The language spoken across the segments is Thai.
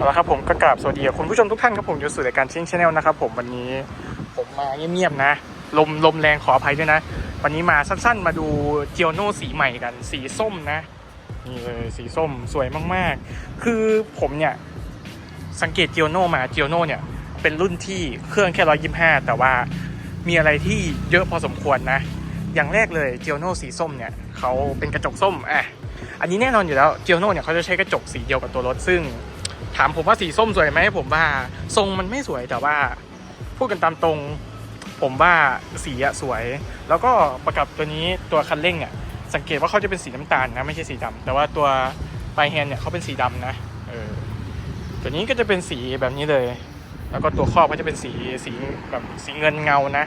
เอาละครับผมก็กราบสวัสดีคุณผู้ชมทุกท่านครับผมอยู่สู่รายการชียงชาแนลนะครับผมวันนี้ผมมาเงียบๆนะ ลมลมแรงขออภัยด้วยนะ วันนี้มาสั้นๆ มาดูเจียโน่สีใหม่กัน สีส้มนะนี่เลยสีส้มสวยมากๆ คือผมเนี่ยสังเกตเจียโน่มาเจียโน่เนี่ยเป็นรุ่นที่เครื่องแค่ร้อยยี่ห้าแต่ว่ามีอะไรที่เยอะพอสมควรนะ อย่างแรกเลยเจียโน่สีส้มเนี่ยเขาเป็นกระจกส้มอะอันนี้แน่นอนอยู่แล้วเจียโน่เนี่ยเขาจะใช้กระจกสีเดียวกับตัวรถซึ่ง ถามผมว่าสีส้มสวยไหมผมว่าทรงมันไม่สวยแต่ว่าพูดกันตามตรง ผมว่าสีอะสวย แล้วก็ประกับตัวนี้ตัวคันเร่งอะสังเกตว่าเขาจะเป็นสีน้ำตาลนะไม่ใช่สีดำแต่ว่าตัวปลายแฮนเนี่ยเขาเป็นสีดำนะเออตัวนี้ก็จะเป็นสีแบบนี้เลย แล้วก็ตัวครอบก็จะเป็นสีสีแบบสีเงินเงานะ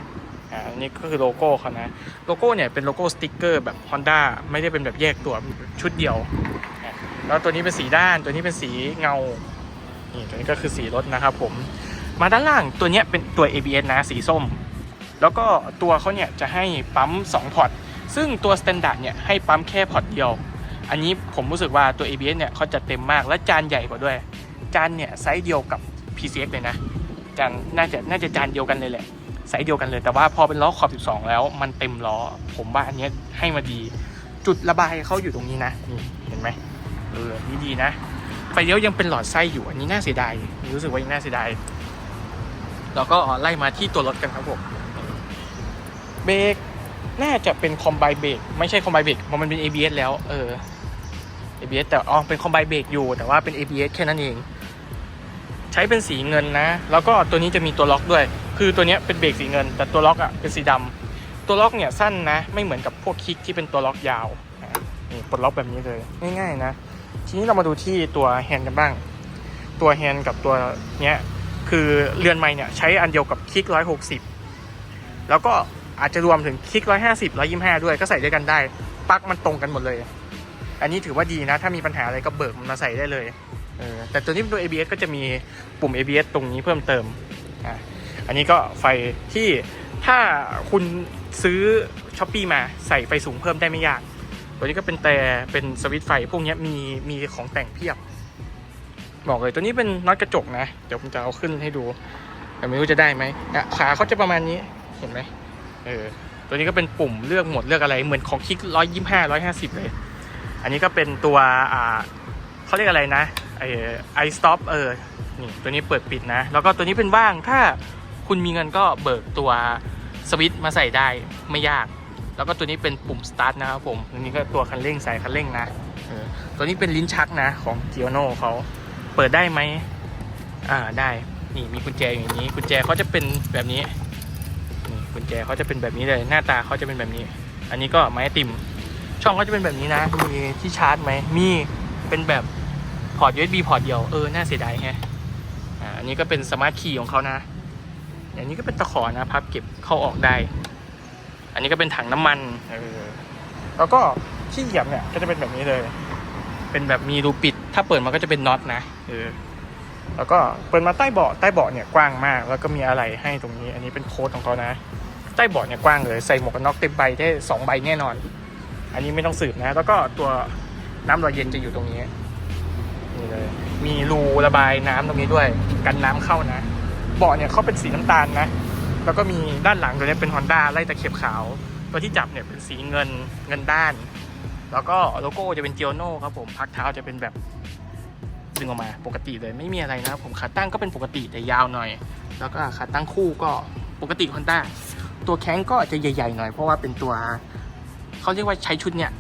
อ่าอันนี้ก็คือโลโก้เขานะ โลโก้เนี่ยเป็นโลโก้สติกเกอร์แบบ Honda ไม่ได้เป็นแบบแยกตัวชุดเดียว แล้วตัวนี้เป็นสีด้าน ตัวนี้เป็นสีเงา นี่ตัวนี้ก็คือสีรถนะครับผม มาด้านล่างตัวนี้เป็นตัว ABS นะสีส้ม แล้วก็ตัวเขาเนี่ยจะให้ปั๊ม2พอร์ต ซึ่งตัว Standard เนี่ยให้ปั๊มแค่พอร์ตเดียว อันนี้ผมรู้สึกว่าตัว ABS เนี่ยเขาจะเต็มมาก และจานใหญ่กว่าด้วย จานเนี่ยไซส์เดียวกับ PCX เลยนะ จานน่าจะน่าจะจานเดียวกันเลยแหละไซส์เดียวกันเลย แต่ว่าพอเป็นล้อขอบ 12 แล้วมันเต็มล้อ ผมว่าอันนี้ให้มาดี จุดระบายเขาอยู่ตรงนี้นะนี่ เออนี่ดีนะ ไฟเลี้ยวยังเป็นหลอดไส้อยู่อันนี้น่าเสียดายรู้สึกว่ายังน่าเสียดายแล้วก็ไล่มาที่ตัวรถกันครับผมเบรกน่าจะเป็นคอมไบเบรกไม่ใช่คอมไบเบรกเพราะมันเป็น ABS แล้วเออ ABS แต่อ๋อเป็นคอมไบเบรกอยู่แต่ว่าเป็น ABS แค่นั้นเอง ใช้เป็นสีเงินนะ แล้วก็ตัวนี้จะมีตัวล็อกด้วย คือตัวเนี้ยเป็นเบรกสีเงิน แต่ตัวล็อกอะเป็นสีดำตัวล็อกเนี่ยสั้นนะ ไม่เหมือนกับพวกคลิกที่เป็นตัวล็อกยาวนี่ปลดล็อกแบบนี้เลยง่ายๆนะ ทีนี้เรามาดูที่ตัวแฮนด์กันบ้าง ตัวแฮนด์กับตัวเนี้ยคือเรือนไม้เนี่ยใช้อันเดียวกับคลิกร้อยหกสิบแล้วก็อาจจะรวมถึงคลิกร้อยห้าสิบร้อยี่ห้าด้วยก็ใส่ด้วยกันได้ปลั๊กมันตรงกันหมดเลย อันนี้ถือว่าดีนะ ถ้ามีปัญหาอะไรก็เบิกมันมาใส่ได้เลยเออแต่ตัวนี้เป็นตัว ABS ก็จะมีปุ่ม ABS ตรงนี้เพิ่มเติมอะอันนี้ก็ไฟที่ถ้าคุณซื้อช้อปปีมาใส่ไฟสูงเพิ่มได้ไม่ยาก ตัวนี้ก็เป็นแต่เป็นสวิตไฟพวกนี้มีมีของแต่งเพียบ บอกเลยตัวนี้เป็นน็อตกระจกนะ เดี๋ยวผมจะเอาขึ้นให้ดู แต่ไม่รู้จะได้ไหมอะขาเขาจะประมาณนี้เห็นไหมเออตัวนี้ก็เป็นปุ่มเลือกหมดเลือกอะไรเหมือนของคลิกร้อยยี่ห้าร้อยห้าสิบเลย อันนี้ก็เป็นตัวอ่าเขาเรียกอะไรนะไอไอสต็อปเออนี่ตัวนี้เปิดปิดนะ แล้วก็ตัวนี้เป็นว่างถ้าคุณมีเงินก็เบิกตัวสวิตมาใส่ได้ไม่ยาก แล้วก็ตัวนี้เป็นปุ่ม start นะครับผมตัวนี้ก็ตัวคันเร่งใส่คันเร่งนะเออตัวนี้เป็นลิ้นชักนะของ g i o n o เขาเปิดได้ไหมอ่าได้นี่มีกุญแจอย่างนี้ กุญแจเขาจะเป็นแบบนี้นี่กุญแจเขาจะเป็นแบบนี้เลย หน้าตาเขาจะเป็นแบบนี้ อันนี้ก็ไม้ไอติมช่องเขาจะเป็นแบบนี้นะ มีที่ชาร์จไหมมีเป็นแบบพอร์ต USB พอร์ตเดียวเออน่าเสียดายแฮะอ่าอันนี้ก็เป็นสมาร์ทคีย์ของเขานะ อันนี้ก็เป็นตะขอนะพับเก็บเข้าออกได้ อันนี้ก็เป็นถังน้ำมันเออแล้วก็ที่เหยียบเนี่ยก็จะเป็นแบบนี้เลย เป็นแบบมีรูปิด ถ้าเปิดมันก็จะเป็นน็อตนะเออแล้วก็เปิดมาใต้เบาะใต้เบาะเนี่ยกว้างมาก แล้วก็มีอะไรให้ตรงนี้ อันนี้เป็นโค้ดของเขานะ ใต้เบาะเนี่ยกว้างเลยใส่หมวกกันน็อกเต็มใบได้สองใบแน่นอน อันนี้ไม่ต้องสืบนะ แล้วก็ตัวน้ำรอยเย็นจะอยู่ตรงนี้นี่เลยมีรูระบายน้ำตรงนี้ด้วย กันน้ำเข้านะ เบาะเนี่ยเขาเป็นสีน้ำตาลนะ แล้วก็มีด้านหลังตัวนี้เป็น Honda ไล่ตะเข็บขาว ตัวที่จับเนี่ยเป็นสีเงินเงินด้าน แล้วก็โลโก้จะเป็นเจียโน่ครับผมพักเท้าจะเป็นแบบดึงออกมาปกติเลยไม่มีอะไรนะครับผมขาตั้งก็เป็นปกติแต่ยาวหน่อย แล้วก็ขาตั้งคู่ก็ปกติ Honda ตัวแข้งก็จะใหญ่ๆหน่อยเพราะว่าเป็นตัวเขาเรียกว่าใช้ชุดเนี่ย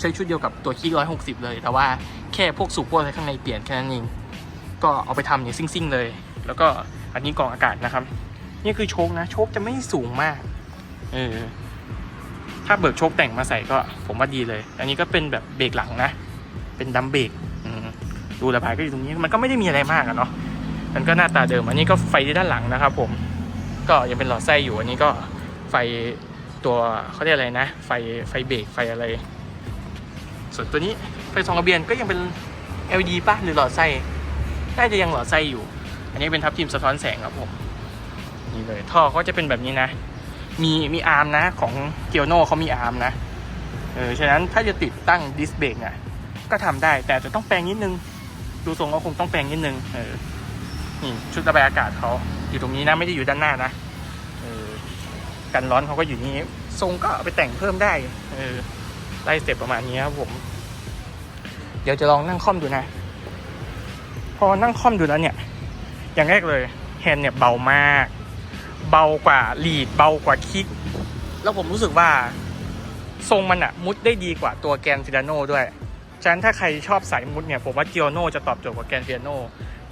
ใช้ชุดเดียวกับตัวคีร้อยหกสิบเลย แต่ว่าแค่พวกสูบพวกอะไรข้างในเปลี่ยนแค่นั้นเองก็เอาไปทำเนี่ยซิ่งๆเลย แล้วก็อันนี้กรองอากาศนะครับ นี่คือโชคนะ โชคจะไม่สูงมาก เออ ถ้าเบิกโชคแต่งมาใส่ก็ ผมว่าดีเลย อันนี้ก็เป็นแบบเบรกหลังนะ เป็นดัมเบรกดูระบายก็อยู่ตรงนี้ มันก็ไม่ได้มีอะไรมากอะเนาะ มันก็หน้าตาเดิม อันนี้ก็ไฟที่ด้านหลังนะครับผม ก็ยังเป็นหลอดไส้อยู่ อันนี้ก็ไฟตัวเขาเรียกอะไรนะ ไฟไฟเบรกไฟอะไร ส่วนตัวนี้ไฟสองกระเบียนก็ยังเป็น LED ป่ะหรือหลอดไส้น่าจะยังหลอดไส้อยู่ อันนี้เป็นทับทิมสะท้อนแสงครับผม นี่เลย ท่อก็จะเป็นแบบนี้นะ มีมีอาร์มนะ ของเกียวโน่เขามีอาร์มนะ เออ ฉะนั้นถ้าจะติดตั้งดิสเบรกเนี่ยก็ทำได้ แต่จะต้องแปลงนิดนึง ดูทรงก็คงต้องแปลงนิดนึง เออ นี่ชุดระบายอากาศเขาอยู่ตรงนี้นะ ไม่ได้อยู่ด้านหน้านะ เออ กันร้อนเขาก็อยู่นี้ ทรงก็เอาไปแต่งเพิ่มได้ เออ ไล่สเต็ปประมาณนี้ครับผม เดี๋ยวจะลองนั่งค่อมดูนะ พอนั่งค่อมดูแล้วเนี่ย อย่างแรกเลยแฮนด์เนี่ยเบามาก เบากว่าลีดเบากว่าคิก แล้วผมรู้สึกว่าทรงมันอะมุดได้ดีกว่าตัวแกนฟิลาโน่ด้วย ฉะนั้นถ้าใครชอบสายมุดเนี่ยผมว่า g ิโอโนจะตอบโจทย์กว่าแกนฟิลาโน่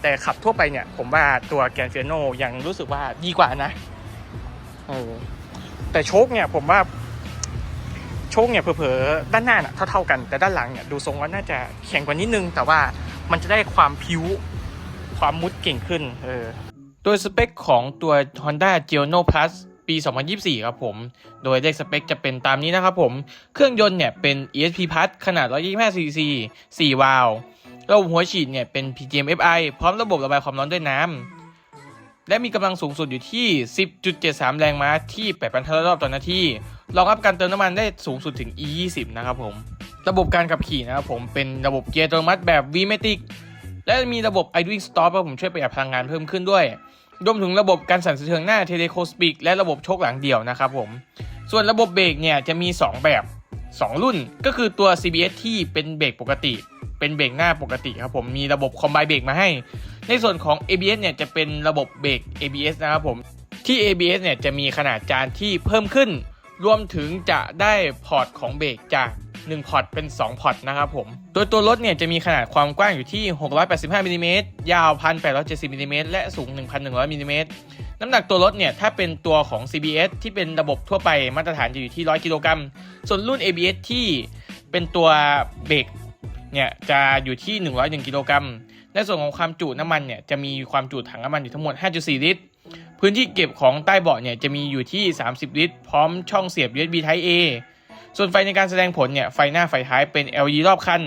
แต่ขับทั่วไปเนี่ย ผมว่าตัวแกนฟิลาโน่ยังรู้สึกว่าดีกว่านะเออแต่โชคเนี่ยผมว่าโชคเนี่ยเผลอๆด้านหน้าน่ะเท่าๆกัน แต่ด้านหลังเนี่ยดูทรงว่าน่าจะแข็งกว่านิดนึง แต่ว่ามันจะได้ความพิ้วความมุดเก่งขึ้น เออ ดยสเปคของตัว Honda g i o n o Plus ปี 2024 ครับผม โดยเลขสเปคจะเป็นตามนี้นะครับผม เครื่องยนต์เนี่ยเป็น ESP Plus ขนาด 125cc 4 วาล์ว ระบบหัวฉีดเนี่ยเป็น PGM-FI พร้อมระบบระบายความร้อนด้วยน้ำ และมีกำลังสูงสุดอยู่ที่ 10.73 แรงม้าที่ 8,500 รอบต่อนาที รองรับการเติมน้ำมันได้สูงสุดถึง E20 นะครับผม ระบบการขับขี่นะครับผมเป็นระบบเกียร์อัตโนมัติแบบ V-Matic และมีระบบ idling stop ให้ผมช่วยประหยัดพลังงานเพิ่มขึ้นด้วย รวมถึงระบบการสั่นสะเทือนหน้า Telescopic และระบบโชคหลังเดี่ยวนะครับผม ส่วนระบบเบรกเนี่ยจะมี 2 แบบ 2 รุ่นก็คือตัว CBS ที่เป็นเบรกปกติ เป็นเบรกหน้าปกติครับผมมีระบบคอมไบเบรกมาให้ ในส่วนของ ABS เนี่ยจะเป็นระบบเบรก ABS นะครับผมที่ ABS เนี่ยจะมีขนาดจานที่เพิ่มขึ้น รวมถึงจะได้พอร์ตของเบรกจาก 1พอร์ตเป็น 2 พอร์ตนะครับผม โดยตัวรถเนี่ยจะมีขนาดความกว้างอยู่ที่ 685มิลลิเมตรยาว 1,870มิลลิเมตรและสูง 1,100มิลลิเมตรน้ำหนักตัวรถเนี่ยถ้าเป็นตัวของ CBS ที่เป็นระบบทั่วไปมาตรฐานจะอยู่ที่ 100 กิโลกรัม ส่วนรุ่น ABS ที่เป็นตัวเบรกเนี่ยจะอยู่ที่ 101 กิโลกรัม ในส่วนของความจุน้ำมันเนี่ยจะมีความจุถังน้ำมันอยู่ทั้งหมด 5.4 ลิตร พื้นที่เก็บของใต้เบาะเนี่ยจะมีอยู่ที่ 30 ลิตร พร้อมช่องเสียบ USB Type A ส่วนไฟในการแสดงผลเนี่ยไฟหน้าไฟท้ายเป็น LED รอบคัน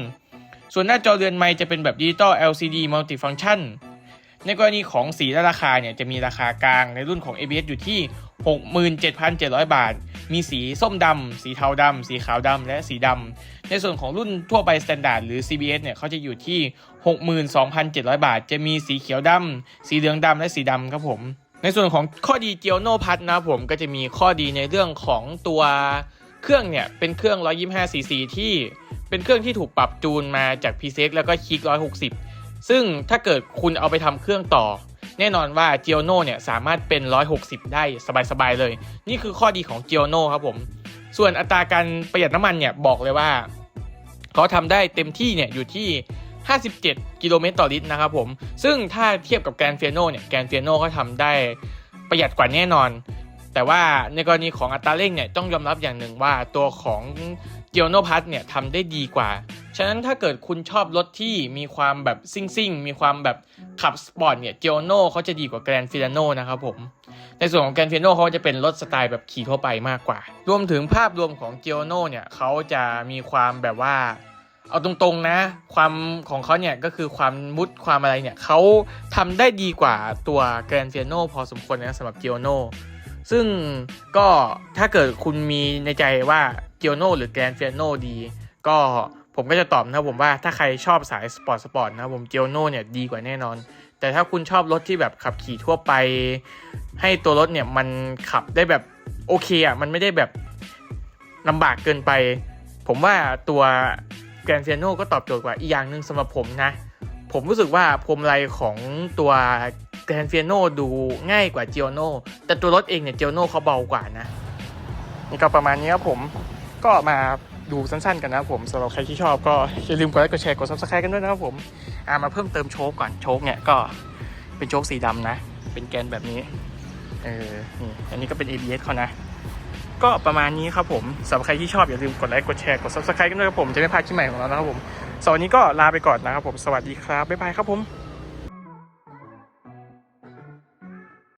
ส่วนหน้าจอเรือนไม้จะเป็นแบบดิจิตอล LCD Multifunction ในกรณีของสีและราคาเนี่ยจะมีราคากลางในรุ่นของ ABS อยู่ที่ 67,700 บาท มีสีส้มดำ สีเทาดำ สีขาวดำ และสีดำ ในส่วนของรุ่นทั่วไป Standard หรือ CBS เนี่ยเขาจะอยู่ที่ 62,700 บาท จะมีสีเขียวดำ สีเหลืองดำ และสีดำครับผม ในส่วนของข้อดีเจียวโนพัทนะครับผมก็จะมีข้อดีในเรื่องของตัว เครื่องเนี่ยเป็นเครื่อง 125cc ที่เป็นเครื่องที่ถูกปรับจูนมาจาก p ีเซ็แล้วก็คิก 160 ซึ่งถ้าเกิดคุณเอาไปทำเครื่องต่อ แน่นอนว่า g i o n o เนี่ยสามารถเป็น 160 ได้สบายๆเลย นี่คือข้อดีของ g i o n o ครับผม ส่วนอัตราการประหยัดน้ำมันเนี่ยบอกเลยว่าเขาทำได้เต็มที่เนี่ยอยู่ที่ 57 กิโลเมตรต่อลิตรนะครับผม ซึ่งถ้าเทียบกับแกรนเฟียโนเนี่ยแกรนเฟียโนก็ทำได้ประหยัดกว่าแน่นอน แต่ว่าในกรณีของอัตราเร่งเนี่ยต้องยอมรับอย่างหนึ่งว่าตัวของเกียวโนพัทเนี่ยทำได้ดีกว่า ฉะนั้นถ้าเกิดคุณชอบรถที่มีความแบบซิ่งซิ่งมีความแบบขับสปอร์ตเนี่ยเกียวโนเขาจะดีกว่าแกรนฟิลาโนนะครับผม ในส่วนของแกรนฟิลาโนเขาจะเป็นรถสไตล์แบบขี่ทั่วไปมากกว่า รวมถึงภาพรวมของเกียวโนเนี่ยเขาจะมีความแบบว่าเอาตรงๆนะ ความของเขาเนี่ยก็คือความมุดความอะไรเนี่ยเขาทำได้ดีกว่าตัวแกรนเฟียโนพอสมควรนะสำหรับเกียวโน ซึ่งก็ถ้าเกิดคุณมีในใจว่าเกียวโนหรือแกรนเฟียโนดี ก็ผมก็จะตอบนะผมว่าถ้าใครชอบสายสปอร์ตสปอร์ตนะผมเกียวโนเนี่ยดีกว่าแน่นอน แต่ถ้าคุณชอบรถที่แบบขับขี่ทั่วไป ให้ตัวรถเนี่ยมันขับได้แบบโอเคอะมันไม่ได้แบบลำบากเกินไป ผมว่าตัวแกรนเฟียโนก็ตอบโจทย์กว่าอีกอย่างหนึ่งสำหรับผมนะ ผมรู้สึกว่าพวงมาลัยของตัว แกรนเฟียโนดูง่ายกว่า g i o n o แต่ตัวรถเองเนี่ย g i o n o เขาเบากว่านะนี่ก็ประมาณนี้ครับผมก็มาดูสั้นๆกันนะครับผมสำหรับใครที่ชอบก็อย่าลืมกดไลค์กดแชร์กด subscribe กันด้วยนะครับผมอ่ามาเพิ่มเติมโชคก่อนโชคเนี่ยก็เป็นโชคสีดำนะ เป็นแกนแบบนี้เออนี่อันนี้ก็เป็น ABS เขานะ ก็ประมาณนี้ครับผมสำหรับใครที่ชอบอย่าลืมกดไลค์กดแชร์กด subscribe กันด้วยครับผมจะไม่พลาดคลิปใหม่ของเรานะครับผมสำหรับวันนี้ก็ลาไปก่อนนะครับผมสวัสดีครับบ๊ายบายครับผม